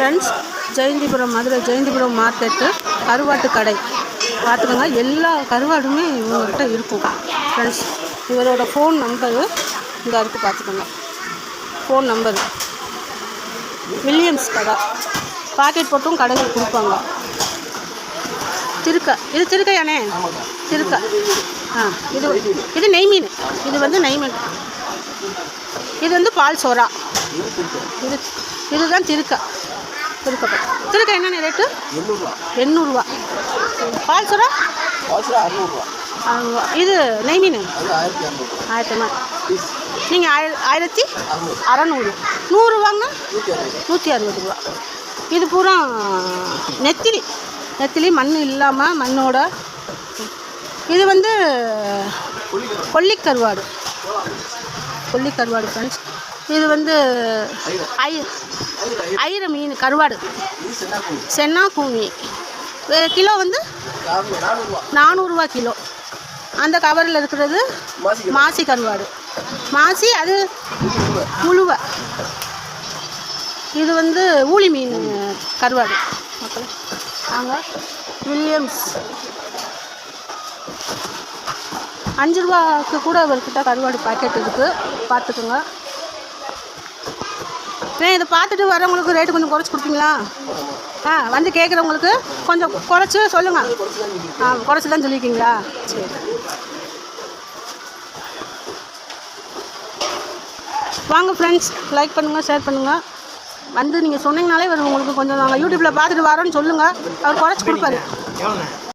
Friends Jayanthipuram Madurai Jayanthipuram market கருவாட்டு கடை. பார்த்துக்கோங்க எல்லா கருவாடுமே இவங்ககிட்ட இருக்கும். ஃப்ரெண்ட்ஸ் இவரோட ஃபோன் நம்பரு இந்த இருக்குது பார்த்துக்கோங்க. ஃபோன் நம்பர் வில்லியம்ஸ் கடை. பாக்கெட் போட்டும் கடைகள் கொடுப்பாங்க. திருக்க இது திருக்கையானே திருக்க. ஆ இது இது நெய் மீன் இது வந்து நெய் மீன் இது வந்து பால் சோறா. இது இதுதான் திருக்க. திருக்க திருக்க என்னென்ன ரேட்டு? எண்ணூறுரூவா எண்ணூறுரூவா பால் சோறா அவசரம் அறுநூறுவா. அறுநூறுவா. இது நெய் மீன் ஆயிரத்தி பீஸ். நீங்கள் ஆயிர ஆயிரத்தி அறுநூறு. அறுபது. நூற்றி அறுபது ரூபா. இது பூரா நெத்திலி. நெத்திலி மண் இல்லாமல் மண்ணோட. இது வந்து கொல்லிக்கருவாடு. கொல்லிக்கருவாடு ஃப்ரெண்ட்ஸ் இது வந்து ஐ ஐர மீன் கருவாடு. சென்னா கூமி கிலோ வந்து நானூறுரூவா கிலோ. அந்த கவரில் இருக்கிறது மாசி கருவாடு. மாசி அது உழுவை. இது வந்து ஊளி மீன் கருவாடு. மக்களே நாங்கள் வில்லியம்ஸ். அஞ்சு ரூபாய்க்கு கூட அவர்கிட்ட கருவாடு பாக்கெட் இருக்குது பார்த்துக்குங்க. ஏன் இதை பார்த்துட்டு வரவங்களுக்கு ரேட்டு கொஞ்சம் குறைச்சி கொடுப்பீங்களா? ஆ வந்து கேட்குறவங்களுக்கு கொஞ்சம் குறைச்சி சொல்லுங்கள் ஆ குறைச்சி தான் சொல்லியிருக்கீங்களா? சரி. வாங்க ஃப்ரெண்ட்ஸ் லைக் பண்ணுங்கள் ஷேர் பண்ணுங்கள் வந்து நீங்கள் சொன்னீங்கனாலே வரும் உங்களுக்கு கொஞ்சம் நாங்கள் யூடியூப்பில் பார்த்துட்டு வரோன்னு சொல்லுங்கள் அவர் குறைச்சி கொடுப்பாரு.